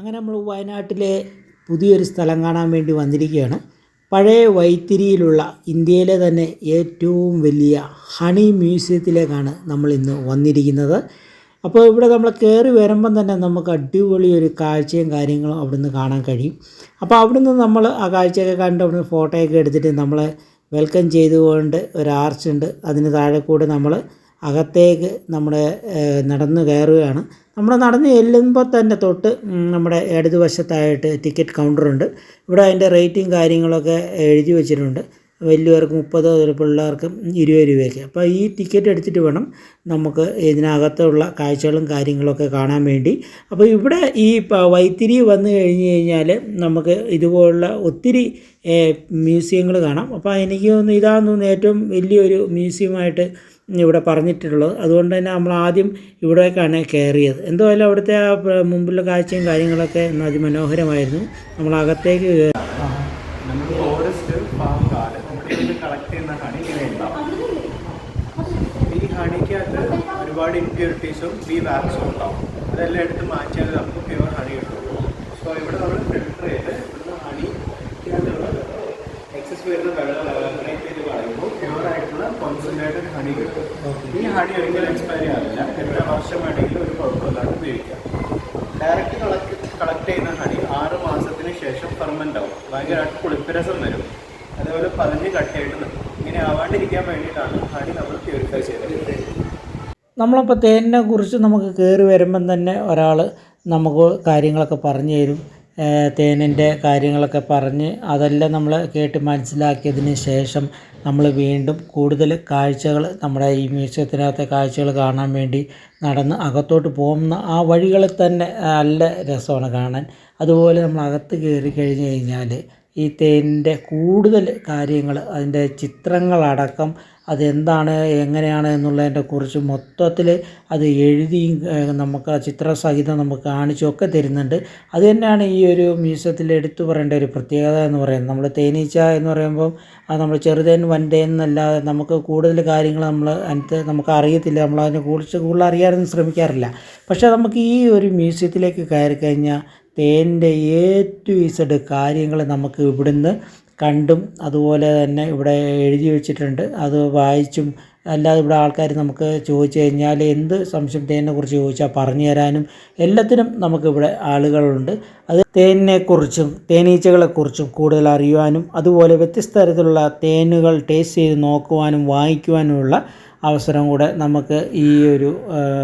അങ്ങനെ നമ്മൾ വയനാട്ടിലെ പുതിയൊരു സ്ഥലം കാണാൻ വേണ്ടി വന്നിരിക്കുകയാണ്. പഴയ വൈത്തിരിയിലുള്ള ഇന്ത്യയിലെ തന്നെ ഏറ്റവും വലിയ ഹണി മ്യൂസിയത്തിലേക്കാണ് നമ്മൾ ഇന്ന് വന്നിരിക്കുന്നത്. അപ്പോൾ ഇവിടെ നമ്മൾ കയറി വരുമ്പം തന്നെ നമുക്ക് അടിപൊളി ഒരു കാഴ്ചയും കാര്യങ്ങളും അവിടുന്ന് കാണാൻ കഴിയും. അപ്പോൾ അവിടുന്ന് നമ്മൾ ആ കാഴ്ചയൊക്കെ കണ്ട് അവിടുന്ന് ഫോട്ടോയൊക്കെ എടുത്തിട്ട് നമ്മളെ വെൽക്കം ചെയ്തുകൊണ്ട് ഒരു ആർച്ച് ഉണ്ട്. അതിന് താഴെ കൂടെ നമ്മൾ അകത്തേക്ക് നമ്മുടെ നടന്നു കയറുകയാണ്. നമ്മൾ നടന്ന് ചെല്ലുമ്പോൾ തന്നെ തൊട്ട് നമ്മുടെ ഇടതുവശത്തായിട്ട് ടിക്കറ്റ് കൗണ്ടറുണ്ട്. ഇവിടെ അതിന്റെ റേറ്റും കാര്യങ്ങളൊക്കെ എഴുതി വെച്ചിട്ടുണ്ട്. വലിയവർക്ക് മുപ്പത് പിള്ളേർക്കും ഇരുപത് രൂപയൊക്കെ. അപ്പോൾ ഈ ടിക്കറ്റ് എടുത്തിട്ട് വേണം നമുക്ക് ഇതിനകത്തുള്ള കാഴ്ചകളും കാര്യങ്ങളൊക്കെ കാണാൻ വേണ്ടി. അപ്പോൾ ഇവിടെ ഈ വൈത്തിരി വന്നു കഴിഞ്ഞ് കഴിഞ്ഞാൽ നമുക്ക് ഇതുപോലുള്ള ഒത്തിരി മ്യൂസിയങ്ങൾ കാണാം. അപ്പോൾ എനിക്ക് തോന്നുന്നു ഇതാണെന്ന് തോന്നുന്നു ഏറ്റവും വലിയൊരു മ്യൂസിയമായിട്ട് ഇവിടെ പറഞ്ഞിട്ടുള്ളത്. അതുകൊണ്ട് തന്നെ നമ്മൾ ആദ്യം ഇവിടേക്കാണ് കയറിയത്. എന്തായാലും അവിടുത്തെ ആ മുമ്പിലുള്ള കാഴ്ചയും കാര്യങ്ങളൊക്കെ അതിമനോഹരമായിരുന്നു. നമ്മൾ അകത്തേക്ക് കയറി ഒരുപാട് ഇമ്പ്യൂരിറ്റീസും ഈ വാക്സും ഉണ്ടാവും അതെല്ലാം എടുത്ത് മാറ്റിയാൽ നമുക്ക് പ്യുവർ ഹണി കിട്ടും സോ ഇവിടെ നമ്മൾ ഫിൽട്ടർ ചെയ്ത് എക്സസ് വരുന്ന വെള്ളം എലിമിനേറ്റ് ചെയ്ത് കളയുമ്പോൾ ആയിട്ടുള്ള കോൺസെൻട്രേറ്റഡ് ഹണി കിട്ടും ഈ ഹണി ഒരിക്കലും എക്സ്പയറി ആവില്ല. എത്ര വർഷം വേണമെങ്കിലും ഒരു കുഴപ്പമില്ലാതെ ഉപയോഗിക്കാം. ഡയറക്റ്റ് കളക്ട് കളക്ട് ചെയ്യുന്ന ഹണി ആറ് മാസത്തിന് ശേഷം ഫെർമെന്റ് ആവും. ഭയങ്കരമായിട്ട് പുളിപ്പരസം വരും. അതേപോലെ പതിഞ്ഞ് കട്ടയായിട്ട് നിൽക്കും ഇങ്ങനെ ആവാണ്ടിരിക്കാൻ വേണ്ടിയിട്ടാണ് ഹണി നമ്മൾ പ്യൂരിഫൈ ചെയ്തത്. നമ്മളപ്പോൾ തേനിനെ കുറിച്ച് നമുക്ക് കയറി വരുമ്പം തന്നെ ഒരാൾ നമുക്ക് കാര്യങ്ങളൊക്കെ പറഞ്ഞു തരും. തേനിന്റെ കാര്യങ്ങളൊക്കെ പറഞ്ഞ് അതെല്ലാം നമ്മൾ കേട്ട് മനസ്സിലാക്കിയതിന് ശേഷം നമ്മൾ വീണ്ടും കൂടുതൽ കാഴ്ചകൾ നമ്മുടെ ഈ മ്യൂസിയത്തിനകത്തെ കാഴ്ചകൾ കാണാൻ വേണ്ടി നടന്ന് അകത്തോട്ട് പോകുന്ന ആ വഴികളിൽ തന്നെ നല്ല രസമാണ് കാണാൻ. അതുപോലെ നമ്മൾ അകത്ത് കയറി കഴിഞ്ഞ് കഴിഞ്ഞാൽ ഈ തേനിന്റെ കൂടുതൽ കാര്യങ്ങൾ അതിന്റെ ചിത്രങ്ങളടക്കം അതെന്താണ് എങ്ങനെയാണ് എന്നുള്ളതിനെ കുറിച്ച് മൊത്തത്തിൽ അത് എഴുതിയും നമുക്ക് ആ ചിത്രസഹിതം നമുക്ക് കാണിച്ചൊക്കെ തരുന്നുണ്ട്. അത് തന്നെയാണ് ഈ ഒരു മ്യൂസിയത്തിൽ എടുത്തു പറയേണ്ട ഒരു പ്രത്യേകത എന്ന് പറയുന്നത്. നമ്മൾ തേനീച്ച എന്ന് പറയുമ്പം അത് നമ്മൾ ചെറുതേൻ വൻതേൻ എന്നല്ലാതെ നമുക്ക് കൂടുതൽ കാര്യങ്ങൾ നമ്മൾ അതിനകത്ത് നമുക്ക് അറിയത്തില്ല. നമ്മൾ അതിനെ കുറിച്ച് കൂടുതൽ അറിയാനൊന്നും ശ്രമിക്കാറില്ല. പക്ഷേ നമുക്ക് ഈ ഒരു മ്യൂസിയത്തിലേക്ക് കയറി കഴിഞ്ഞാൽ തേനിന്റെ എ ടു ഇസഡ് കാര്യങ്ങൾ നമുക്ക് ഇവിടുന്ന് കണ്ടും അതുപോലെ തന്നെ ഇവിടെ എഴുതി വെച്ചിട്ടുണ്ട്. അത് വായിച്ചും അല്ലാതെ ഇവിടെ ആൾക്കാർ നമുക്ക് ചോദിച്ചു കഴിഞ്ഞാൽ എന്ത് സംശയം തേനിനെ കുറിച്ച് ചോദിച്ചാൽ പറഞ്ഞു തരാനും എല്ലാത്തിനും നമുക്കിവിടെ ആളുകളുണ്ട്. അത് തേനിനെക്കുറിച്ചും തേനീച്ചകളെക്കുറിച്ചും കൂടുതൽ അറിയുവാനും അതുപോലെ വ്യത്യസ്ത തരത്തിലുള്ള തേനുകൾ ടേസ്റ്റ് ചെയ്ത് നോക്കുവാനും വാങ്ങിക്കുവാനുമുള്ള അവസരം കൂടെ നമുക്ക് ഈ ഒരു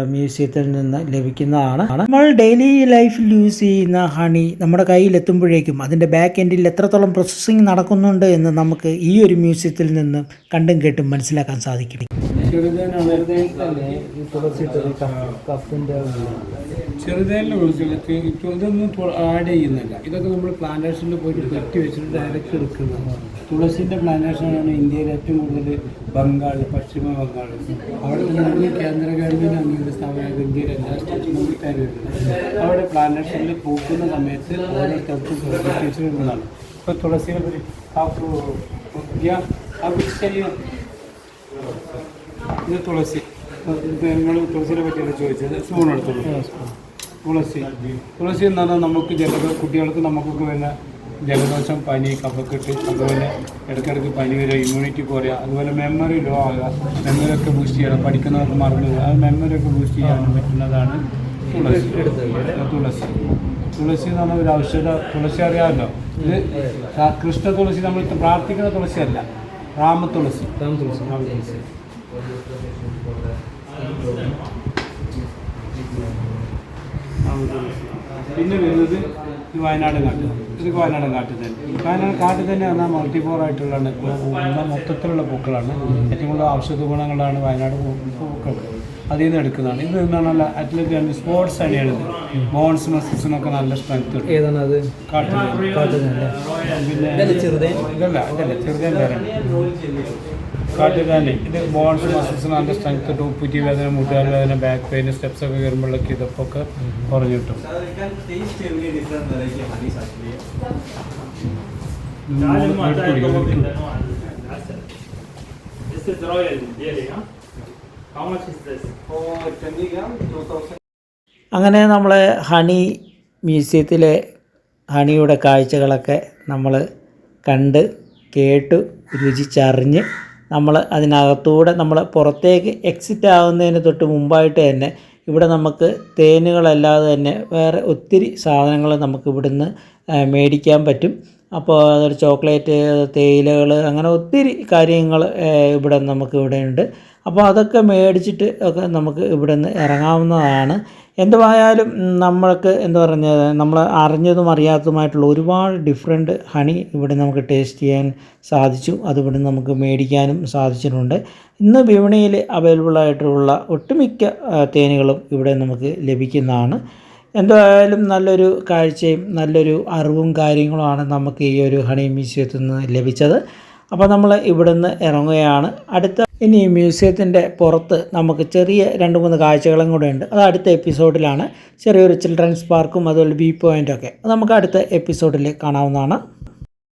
മ്യൂസിയത്തിൽ നിന്ന് ലഭിക്കുന്നതാണ്. നമ്മൾ ഡെയിലി ലൈഫിൽ യൂസ് ചെയ്യുന്ന ഹണി നമ്മുടെ കയ്യിൽ എത്തുമ്പോഴേക്കും അതിന്റെ ബാക്ക് എൻഡിൽ എത്രത്തോളം പ്രോസസ്സിങ് നടക്കുന്നുണ്ട് എന്ന് നമുക്ക് ഈ ഒരു മ്യൂസിയത്തിൽ നിന്ന് കണ്ടും കേട്ടും മനസ്സിലാക്കാൻ സാധിക്കും ചെറുതേനിൽ വിളിച്ചിട്ട് ഇപ്പോൾ ഇതൊന്നും ആഡ് ചെയ്യുന്നില്ല. ഇതൊക്കെ നമ്മൾ പ്ലാന്റേഷനിൽ പോയിട്ട് കെട്ടി വെച്ചിട്ട് ഡയറക്റ്റ് എടുക്കുന്നത്. തുളസിന്റെ പ്ലാന്റേഷനാണ് ഇന്ത്യയിൽ ഏറ്റവും കൂടുതൽ ബംഗാൾ പശ്ചിമ ബംഗാൾ അവിടെ നിന്ന് കേന്ദ്ര ഗവൺമെന്റ് അംഗീകൃത സ്ഥാപനമായിട്ട് ഇന്ത്യയിലെ എല്ലാ സ്റ്റേറ്റിലും അവിടെ പ്ലാന്റേഷനിൽ പോകുന്ന സമയത്ത് ഓരോ കെട്ടി വെച്ചിട്ടുള്ളതാണ്. ഇപ്പോൾ തുളസിനെ പറ്റി കാപ്പു ആ പിക്ചറിയും ഇത് തുളസി. നിങ്ങൾ തുളസിനെ പറ്റിയാണ് ചോദിച്ചത്. സ്പൂൺ എടുത്തോളൂ. തുളസി. തുളസി എന്ന് പറഞ്ഞാൽ നമുക്ക് ജലദോ കുട്ടികൾക്ക് നമുക്കൊക്കെ വരുന്ന ജലദോഷം പനി കഫക്കെട്ട് അതുപോലെ ഇടയ്ക്കിടയ്ക്ക് പനി വരിക ഇമ്മ്യൂണിറ്റി കുറയുക അതുപോലെ മെമ്മറി ലോ ആകുക മെമ്മറി ഒക്കെ ബൂസ്റ്റ് ചെയ്യണം പഠിക്കുന്നവർക്ക് മറന്നു അത് മെമ്മറി ഒക്കെ ബൂസ്റ്റ് ചെയ്യാൻ പറ്റുന്നതാണ് തുളസി. തുളസി. തുളസി എന്ന് പറഞ്ഞ ഒരു ഔഷധ തുളസി അറിയാമല്ലോ. ഇത് കൃഷ്ണ തുളസി നമ്മൾ പ്രാർത്ഥിക്കുന്ന തുളസി അല്ല രാമ തുളസി. രാമ തുളസി. രാമ തുളസി. പിന്നെ വരുന്നത് ഈ വയനാട് കാട്ട്. ഇത് വയനാട് കാട്ട് തന്നെ. വയനാട് കാട്ട് തന്നെ പറഞ്ഞാൽ മൾട്ടിപോർ ആയിട്ടുള്ളതാണ് ഇപ്പോൾ മൊത്തത്തിലുള്ള പൂക്കളാണ്. ഏറ്റവും കൂടുതൽ ഔഷധ ഗുണങ്ങളാണ് വയനാട് പൂക്കൾ. അതിൽ നിന്ന് എടുക്കുന്നതാണ്. ഇത് എന്താണ് അത്ലറ്റ് സ്പോർട്സ് അണിയാണ് ബോൺസ് മസിൽസിനൊക്കെ നല്ല സ്ട്രെങ്ത് ഏതാണ് അത്? പിന്നെ ചെറുതേൻ ഇതല്ല ഇതല്ല ചെറുതേൻ വേറെ കാട്ടുകാലി ഇത് ബോൺസ് മസിൽസ് നല്ല സ്ട്രെങ്ത് കിട്ടും. ഉപ്പുറ്റി വേദന മുട്ടുകാൽ വേദന ബാക്ക് പെയിൻ സ്റ്റെപ്സ് ഒക്കെ കയറുമ്പോഴൊക്കെ ഇതൊക്കെ ഒക്കെ കുറഞ്ഞു കിട്ടും. This is royal jelly, huh? How much is this? അങ്ങനെ നമ്മൾ ഹണി മ്യൂസിയത്തിലെ ഹണിയുടെ കാഴ്ചകളൊക്കെ നമ്മൾ കണ്ട് കേട്ട് രുചിച്ചറിഞ്ഞ് നമ്മൾ അതിനകത്തൂടെ നമ്മൾ പുറത്തേക്ക് എക്സിറ്റ് ആവുന്നതിന് തൊട്ട് മുമ്പായിട്ട് തന്നെ ഇവിടെ നമുക്ക് തേനുകളല്ലാതെ തന്നെ വേറെ ഒത്തിരി സാധനങ്ങൾ നമുക്ക് ഇവിടുന്ന് മേടിക്കാൻ പറ്റും. അപ്പോൾ അതൊരു ചോക്ലേറ്റ് തേയിലകൾ അങ്ങനെ ഒത്തിരി കാര്യങ്ങൾ ഇവിടെ നമുക്ക് ഇവിടെ ഉണ്ട് അപ്പോൾ അതൊക്കെ മേടിച്ചിട്ട് ഒക്കെ നമുക്ക് ഇവിടെ നിന്ന് ഇറങ്ങാവുന്നതാണ്. എന്തുവായാലും നമ്മൾക്ക് എന്താ പറഞ്ഞത് നമ്മൾ അറിഞ്ഞതും അറിയാത്തതുമായിട്ടുള്ള ഒരുപാട് ഡിഫറെന്റ് ഹണി ഇവിടെ നമുക്ക് ടേസ്റ്റ് ചെയ്യാൻ സാധിച്ചു. അതിവിടെ നമുക്ക് മേടിക്കാനും സാധിച്ചിട്ടുണ്ട്. ഇന്ന് വിപണിയിൽ അവൈലബിൾ ആയിട്ടുള്ള ഒട്ടുമിക്ക തേനുകളും ഇവിടെ നമുക്ക് ലഭിക്കുന്നതാണ്. എന്തായാലും നല്ലൊരു കാഴ്ചയും നല്ലൊരു അറിവും കാര്യങ്ങളുമാണ് നമുക്ക് ഈ ഒരു ഹണി മ്യൂസിയത്തിൽ നിന്ന് ലഭിച്ചത്. അപ്പോൾ നമ്മൾ ഇവിടുന്ന് ഇറങ്ങുകയാണ്. അടുത്ത ഇനി മ്യൂസിയത്തിന്റെ പുറത്ത് നമുക്ക് ചെറിയ രണ്ട് മൂന്ന് കാഴ്ചകളും കൂടെ ഉണ്ട്. അത് അടുത്ത എപ്പിസോഡിലാണ്. ചെറിയൊരു ചിൽഡ്രൻസ് പാർക്കും അതുപോലെ ബി പോയിന്റൊക്കെ അത് നമുക്ക് അടുത്ത എപ്പിസോഡിൽ കാണാവുന്നതാണ്.